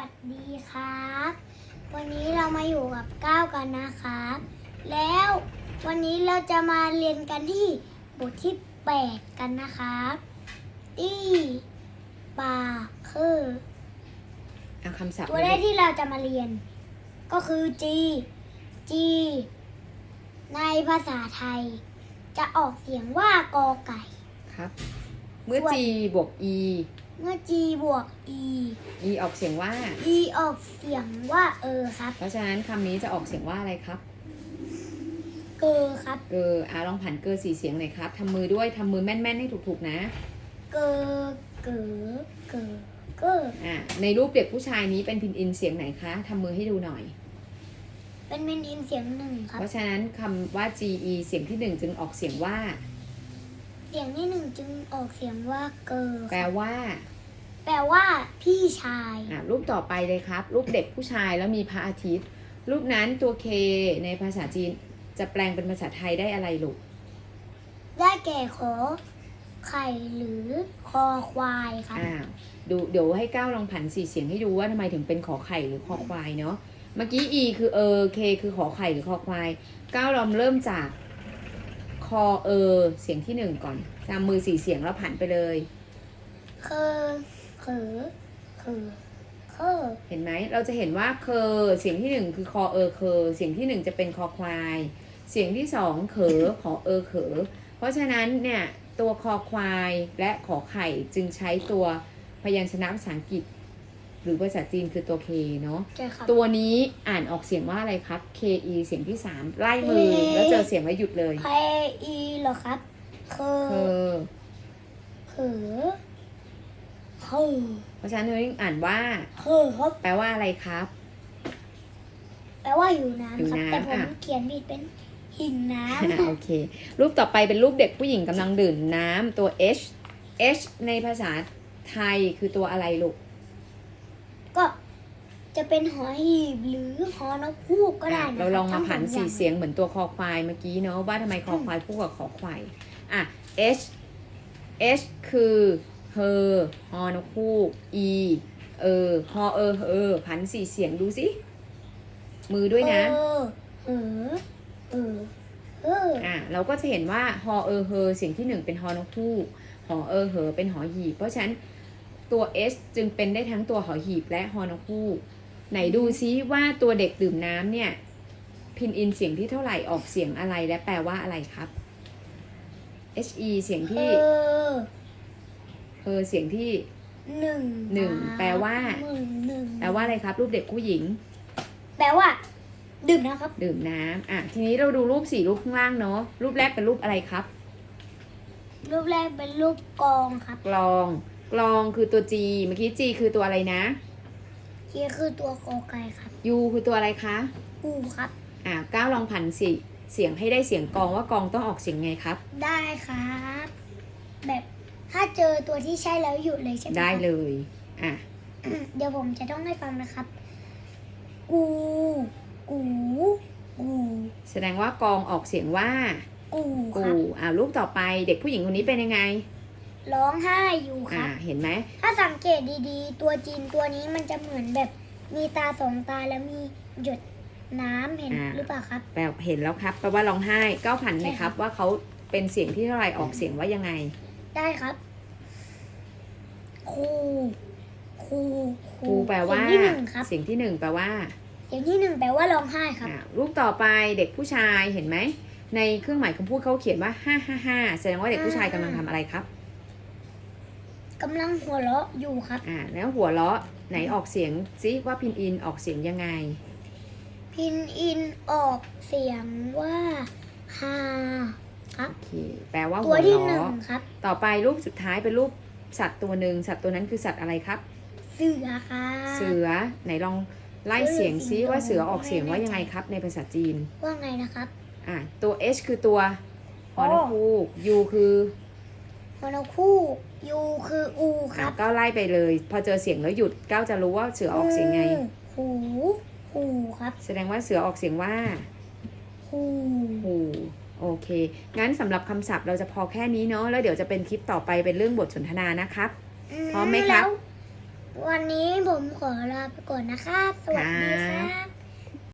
วัสดีครับ วันนี้เรามาอยู่กับก้าวกันนะครับ แล้ววันนี้เราจะมาเรียนกันที่บทที่ 8 กันนะครับที่ป่าคือเอาคำศัพท์ตัวแรกที่เราจะมาเรียน ก็คือ G G ในภาษาไทย จะออกเสียงว่ากอไก่ครับ เมื่อส่วน G บวก E เมื่อ G บวก E E ออกเสียงว่า E ออกเสียงว่าเออครับ เพราะฉะนั้นคำนี้จะออกเสียงว่าอะไรครับ เกอครับ เกออะลองผันเกอสี่เสียงหน่อยครับทำมือด้วยทำมือแม่นๆให้ถูกๆนะ เกอเกอเกอเกออะในรูปเด็กผู้ชายนี้เป็นพินอินเสียงไหนคะทำมือให้ดูหน่อย เป็นเมนอินเสียงหนึ่งครับ เพราะฉะนั้นคำว่า G E เสียงที่หนึ่งจึงออกเสียงว่า เสียงที่หนึ่งจึงออกเสียงว่าเกอแปลว่า แปลว่า พี่ชาย อะรูปต่อไปเลยครับ รูปเด็กผู้ชายแล้วมีพระอาทิตย์ รูปนั้นตัว K ในภาษาจีนจะแปลงเป็นภาษาไทยได้อะไรลูกได้แก่ขอไข่หรือคอควายครับอ้าวดูเดี๋ยวให้ก้าวลองผันสี่เสียงให้ดูว่าทำไมถึงเป็นขอไข่หรือคอควายเนาะเมื่อกี้ e คือเออ k คือขอไข่หรือคอควายก้าวลองเริ่มจากค อเออ เสียงที่หนึ่งก่อนตามมือสี่เสียงแล้วผันไปเลย เคอเขอเขอเคอเห็นไหม เราจะเห็นว่าเคอเสียงที่หนึ่งคือคอเออเคอเสียงที่หนึ่งจะเป็นคอควาย เสียงที่สองเขอขอเออเขอเพราะฉะนั้นเนี่ยตัวคอควายและขอไข่จึงใช้ตัวพยัญชนะภาษาอังกฤษ หรือภาษาจีนคือตัว K เนาะใช่ครับ ตัวนี้อ่านออกเสียงว่าอะไรครับ K E เสียงที่สามไล่มือแล้วเจอเสียงแล้วหยุดเลยเคอีเหรอครับเคอเคอเขอเคอเพราะฉะนั้นเราอ่านว่าเคอครับแปลว่าอะไรครับ แปลว่าหิวน้ำครับหิวน้ำแต่ผมอะเขียนผิดเป็นหินน้อะโอเค รูปต่อไปเป็นรูปเด็กผู้หญิงกำลังดื่มน้ำตัว H H ในภาษาไทยคือตัวอะไรลูกำ ก็จะเป็นหอหีบหรือหอนกฮูกก็ได้อะนะเราลองมาทั้ผันสอสี่อเสียงเหมือนตัวคอควายเมื่อกี้เนาะว่าทำไมคอควายพูดกับคอควายอะ H H คือเฮอฮอนกฮูก E เออฮอเออเออผันสี่เสียงดูสิมือด้วยนะเออเออเออเอออะเราก็จะเห็นว่าฮอเออเฮอเสียงที่หนึ่งเป็นฮอนกฮูกหอเออเหอเป็นหอหีบเพราะฉะนั้น ตัว S จึงเป็นได้ทั้งตัวหอหีบและฮอนกฮูกไหนดูซิว่าตัวเด็กดื่มน้ำเนี่ย พินอินเสียงที่เท่าไหร่ออกเสียงอะไรและแปลว่าอะไรครับ H E เสียงเอที่อเออเสียงที่หนึ่งหนึ่งน้ำแปลว่าหนึ่งหนึ่งแปลว่าอะไรครับ รูปเด็กผู้หญิง แปลว่า ดื่มนะครับ ดื่มน้ำอะทีนี้เราดูรูปสี่รูปข้างล่างเนาะรูปแรกเป็นรูปอะไรครับ รูปแรกเป็นรูปกองครับกลอง กลองคือตัว G เมื่อกี้ G คือตัวอะไรนะที่คือตัวกอไก่ครับ U คือตัวอะไรคะอูครับ อ่าก้าวลองผันสิเสียงให้ได้เสียงกลองว่ากลองต้องออกเสียงไงครับ ได้ครับ แบบถ้าเจอตัวที่ใช่แล้วหยุดเลยใช่ไหมครับได้เลยอะเดี๋ยวผมจะต้องให้ฟังนะครับ กู กู กู แสดงว่ากลองออกเสียงว่า กูคกูรับ อ่ารูปต่อไปเด็กผู้หญิงคนนี้เป็นยังไง ร้องไห้อยู่คอ่ารับ เห็นไหมถ้าสังเกตดีๆ ตัวจีนตัวนี้มันจะเหมือนแบบมีตาสองตาแล้วมีหยดน้ำเห็นหรือเปล่าครับแปลเห็นแล้วครับแปลว่าร้องไห้ก้าวผันไหมครับ ว่าเขาเป็นเสียงที่เท่าไหร่ออกเสียงว่ายังไงได้ครับ ครู ครูครูแปลว่าเสียงที่หนึ่งครับ เสียงที่หนึ่งแปลว่า เสียงที่หนึ่งแปลว่าร้องไห้ครับ อ่ารูปต่อไปเด็กผู้ชายเห็นไหม ในเครื่องหมายคำพูดเขาเขียนว่าห้าห้าห้าแสดงว่าเด็กผู้ชายกำลังทำอะไรครับ กำลังหัวเราะอยู่ครับ อ่าแล้วหัวเราะไหนออกเสียงซิว่าพินอินออกเสียงยังไง พินอินออกเสียงว่าฮาครับโอเคแปลว่าตัหัววที่หนึ่งเราะครับ ต่อไปรูปสุดท้ายเป็นรูปสัตว์ตัวหนึ่งสัตว์ตัวนั้นคือสัตว์อะไรครับ เสือครับ เสือไหนลองไล่เสียงซิเสือว่าเสือออกเสียงว่าไม่แน่ใจยังไงครับ ในภาษาจีนว่าไงนะครับ อ่าตัว H คือตัวฮโอ้อนคูก U คือ ฮอนคู่ยูคืออูคอ่ารับก็ไล่ไปเลย พอเจอเสียงแล้วหยุดก้าวจะรู้ว่าเสือออกเสียงไง หูหูครับแสดงว่าเสือออกเสียงว่า หูหูโอเค งั้นสำหรับคำศัพท์เราจะพอแค่นี้เนาะ แล้วเดี๋ยวจะเป็นคลิปต่อไปเป็นเรื่องบทสนทนานะครับ พร้อมไหมครับ แล้ววันนี้ผมขอลาไปก่อนนะครับ สวัสดีครับ